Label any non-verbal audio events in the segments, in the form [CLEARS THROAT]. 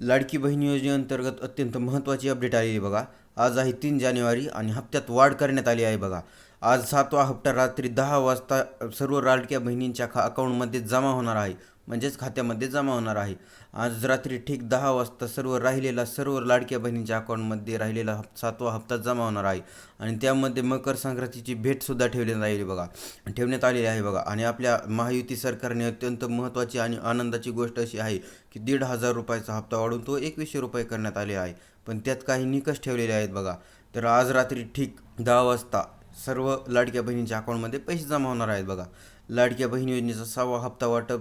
लाडकी बहीण योजनेअंतर्गत अत्यंत महत्त्वाची अपडेट आलेली आहे बघा. आज आहे तीन जानेवारी आणि हप्त्यात वाढ करण्यात आली आहे बघा. आज सातवा हप्ता रात्री दहा वाजता सर्व लाडक्या बहिणींच्या खा अकाउंटमध्ये जमा होणार आहे. म्हणजेच खात्यामध्ये जमा होणार आहे. आज रात्री ठीक दहा वाजता सर्व राहिलेला सर्व लाडक्या बहिणींच्या अकाउंटमध्ये राहिलेला हप सातवा हप्ता जमा होणार आहे. आणि त्यामध्ये मकर संक्रांतीची भेटसुद्धा ठेवण्यात आलेली बघा. ठेवण्यात आलेली आहे बघा. आणि आपल्या महायुती सरकारने अत्यंत महत्त्वाची आणि आनंदाची गोष्ट अशी आहे की दीड हजार रुपयाचा हप्ता वाढून तो एकवीसशे रुपये करण्यात आले आहे. पण त्यात काही निकष ठेवलेले आहेत बघा. तर आज रात्री ठीक दहा वाजता सर्व लाडक्या बहिणींच्या अकाउंटमध्ये पैसे जमा होणार आहेत बघा. लाडक्या बहीण योजनेचा सहावा हप्ता वाटप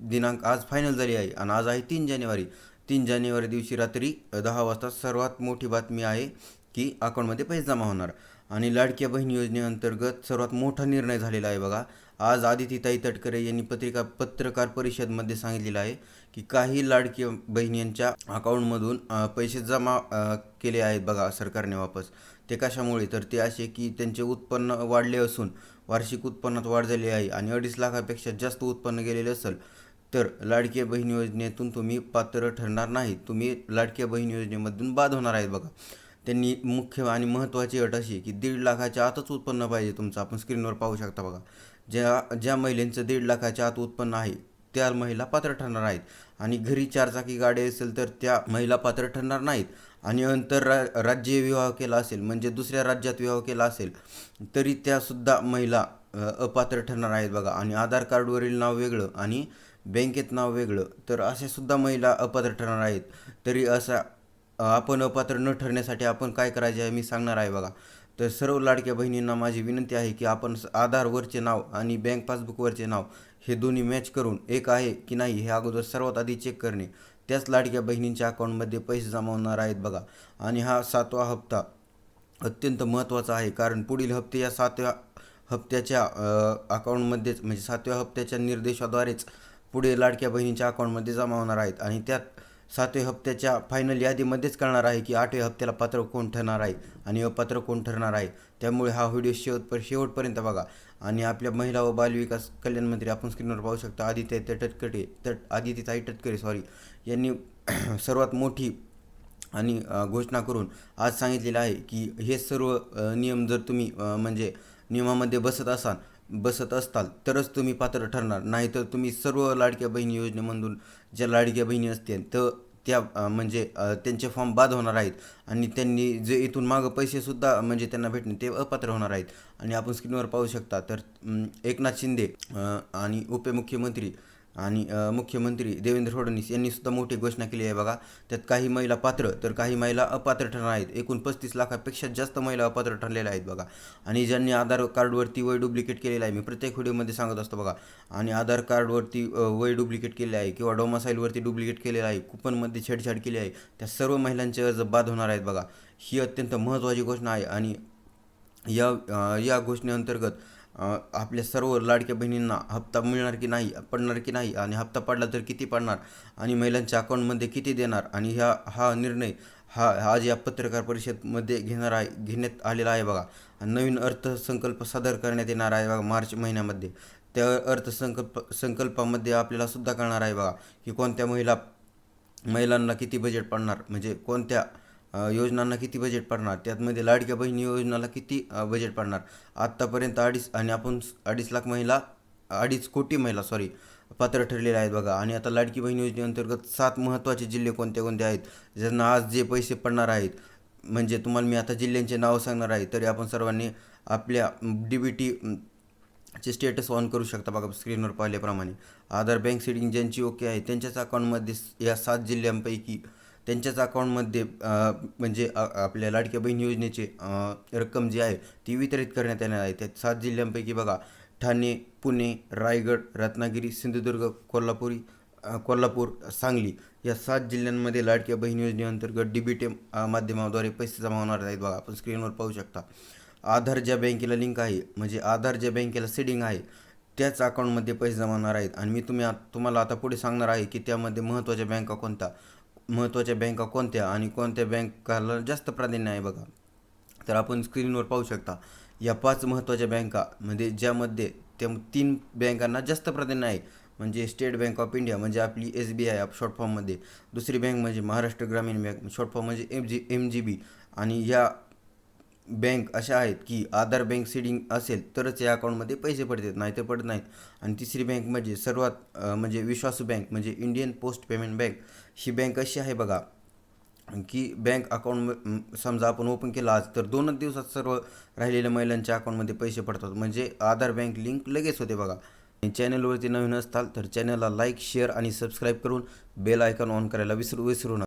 दिनांक आज फायनल झाली आहे आणि आज आहे तीन जानेवारी. तीन जानेवारी दिवशी रात्री दहा वाजता सर्वात मोठी बातमी आहे की अकाउंटमध्ये पैसे जमा होणार. आणि लाडक्या बहीण योजनेअंतर्गत सर्वात मोठा निर्णय झालेला आहे बघा. आज आदितीताई तटकरे यांनी पत्रिका पत्रकार परिषदमध्ये सांगितलेलं आहे की काही लाडक्या बहिणींच्या अकाउंटमधून पैसे जमा केले आहेत बघा सरकारने वापस. ते कशामुळे? तर ते असे की त्यांचे उत्पन्न वाढले असून वार्षिक उत्पन्नात वाढ झाली आहे आणि अडीच लाखापेक्षा जास्त उत्पन्न गेलेले असेल. तर लाडक्या बहीण योजनेतून तुम्ही पात्र ठरणार नाही तुम्ही लाडक्या बहीण योजनेमधून बाद होणार आहेत बघा. त्यांनी मुख्य आणि महत्त्वाची अट अशी की दीड लाखाच्या आतच उत्पन्न पाहिजे तुमचं. आपण स्क्रीनवर पाहू शकता बघा. ज्या ज्या महिलांचं दीड लाखाच्या आत उत्पन्न आहे त्या महिला पात्र ठरणार आहेत. आणि घरी चारचाकी गाडी असेल तर त्या महिला पात्र ठरणार नाहीत. आणि आंतररा राज्य विवाह केला असेल म्हणजे दुसऱ्या राज्यात विवाह केला असेल तरी त्यासुद्धा महिला अपात्र ठरणार आहेत बघा. आणि आधार कार्डवरील नाव वेगळं आणि बँकेत नाव वेगळं तर असे सुद्धा महिला अपात्र ठरणार आहेत. तरी असा आपण अपात्र न ठरण्यासाठी आपण काय करायचे आहे मी सांगणार आहे बघा. तर सर्व लाडक्या बहिणींना माझी विनंती आहे की आपण स- आधारवरचे नाव आणि बँक पासबुकवरचे नाव हे दोन्ही मॅच करून एक आहे की नाही हे अगोदर सर्वात आधी चेक करणे. त्याच लाडक्या बहिणींच्या अकाउंटमध्ये पैसे जमा होणार आहेत बघा. आणि हा सातवा हप्ता अत्यंत महत्त्वाचा आहे कारण पुढील हप्ते या सातव्या हप्त्याच्या अकाउंटमध्येच म्हणजे सातव्या हप्त्याच्या निर्देशाद्वारेच पुढे लाडक्या बहिणींच्या अकाउंटमध्ये जमा होणार आहेत आणि त्यात सातव्या हप्त्याच्या फायनल यादीमध्येच कळणार आहे की आठव्या हप्त्याला पात्र कोण ठरणार आहे आणि अपात्र कोण ठरणार आहे. त्यामुळे हा व्हिडिओ शेवट शेवटपर्यंत बघा. आणि आपल्या महिला व बालविकास कल्याण मंत्री आपण स्क्रीनवर पाहू शकता. आदित्य तटकटे तट आदित्यताई तटकरे सॉरी यांनी [CLEARS THROAT] सर्वात मोठी आणि घोषणा करून आज सांगितलेलं आहे की हे सर्व नियम जर तुम्ही म्हणजे नियमामध्ये बसत असाल बसत असताल तरच तुम्ही पात्र ठरणार. नाहीतर तुम्ही सर्व लाडक्या बहिणी योजनेमधून ज्या लाडक्या बहिणी असतील तर त्या म्हणजे त्यांचे फॉर्म बाद होणार आहेत. आणि त्यांनी जे इथून मागं पैसेसुद्धा म्हणजे त्यांना भेटणे ते अपात्र होणार आहेत. आणि आपण स्क्रीनवर पाहू शकता तर एकनाथ शिंदे आणि उपमुख्यमंत्री आणि मुख्यमंत्री देवेंद्र फडणवीस यांनीसुद्धा मोठी घोषणा केली आहे बघा. त्यात काही महिला पात्र तर काही महिला अपात्र ठरणार आहेत. एकूण पस्तीस लाखापेक्षा जास्त महिला अपात्र ठरलेल्या आहेत बघा. आणि ज्यांनी आधार कार्डवरती वय डुप्लिकेट केलेलं आहे मी प्रत्येक व्हिडिओमध्ये सांगत असतो बघा. आणि आधार कार्डवरती वय डुप्लिकेट केले आहे किंवा डोमासाईलवरती डुप्लिकेट केलेलं आहे कुपनमध्ये छेडछाड केली आहे त्या सर्व महिलांचे अर्ज बाद होणार आहेत बघा. ही अत्यंत महत्त्वाची घोषणा आहे आणि या या घोषणेअंतर्गत अंतर्गत आपल्या सर्व लाडक्या बहिणींना हप्ता मिळणार की नाही पडणार की नाही आणि हप्ता पडला तर किती पडणार आणि महिलांच्या अकाउंटमध्ये किती देणार आणि ह्या हा निर्णय हा आज या पत्रकार परिषदमध्ये घेणार आहे घेण्यात आलेला आहे बघा. नवीन अर्थसंकल्प सादर करण्यात येणार आहे बघा मार्च महिन्यामध्ये. त्या अर्थसंकल्प संकल्पामध्ये आपल्याला सुद्धा कळणार आहे बघा की कोणत्या महिला महिलांना किती बजेट पडणार म्हणजे कोणत्या योजनांना किती बजेट पडणार? त्यातमध्ये लाडक्या बहिणी योजनाला किती बजेट पडणार? आत्तापर्यंत अडीच आणि आपण अडीच लाख महिला अडीच कोटी महिला सॉरी पात्र ठरलेल्या आहेत बघा. आणि आता लाडकी बहीण योजनेअंतर्गत सात महत्त्वाचे जिल्हे कोणते कोणते आहेत? ज्यांना आज जे पैसे पडणार आहेत म्हणजे तुम्हाला मी आता जिल्ह्यांचे नाव सांगणार आहे तरी आपण सर्वांनी आपल्या डी बी टी चे स्टेटस ऑन करू शकता बघा स्क्रीनवर पाहिल्याप्रमाणे. आधार बँक सेटिंग ज्यांची ओके आहे त्यांच्याच अकाउंटमध्ये या सात जिल्ह्यांपैकी त्यांच्याच अकाउंटमध्ये म्हणजे आपल्या लाडक्या बहीण योजनेचे रक्कम जी आहे ती वितरित करण्यात येणार आहे. त्यात सात जिल्ह्यांपैकी बघा ठाणे पुणे रायगड रत्नागिरी सिंधुदुर्ग कोल्हापुरी कोल्हापूर सांगली या सात जिल्ह्यांमध्ये लाडक्या बहीण योजनेअंतर्गत डी बी टी माध्यमाद्वारे पैसे जमा होणार आहेत बघा. आपण स्क्रीनवर पाहू शकता. आधार ज्या बँकेला लिंक आहे म्हणजे आधार ज्या बँकेला सेडिंग आहे त्याच अकाउंटमध्ये पैसे जमा होणार आहेत. आणि मी तुम्ही तुम्हाला आता पुढे सांगणार आहे की त्यामध्ये महत्त्वाच्या बँका कोणत्या? महत्त्वाच्या बँका कोणत्या आणि कोणत्या बँकाला जास्त प्राधान्य आहे बघा. तर आपण स्क्रीनवर पाहू शकता या पाच महत्त्वाच्या बँका म्हणजे ज्यामध्ये त्या तीन बँकांना जास्त प्राधान्य आहे. म्हणजे स्टेट बँक ऑफ इंडिया म्हणजे आपली एस बी आय शॉर्ट फॉर्ममध्ये दुसरी बँक म्हणजे Maharashtra Gramin bank short form म्हणजे M G M G B आणि या बँक अशा आहेत की आधार बँक सीडिंग असेल तरच या अकाउंटमध्ये पैसे पडतात नाही तर पडत नाहीत. आणि तिसरी बँक म्हणजे सर्वात म्हणजे विश्वासू बँक म्हणजे इंडियन पोस्ट पेमेंट बँक. ही बँक अशी आहे बघा की बँक अकाउंट समजा आपण ओपन केलं आज तर दोनच दिवसात सर्व राहिलेल्या महिलांच्या अकाउंटमध्ये पैसे पडतात. म्हणजे आधार बँक लिंक लगेच होते बघा. चॅनलवरती नवीन असताल तर चॅनलला लाईक शेअर आणि सबस्क्राईब करून बेल आयकॉन ऑन करायला विसरू विसरू नका.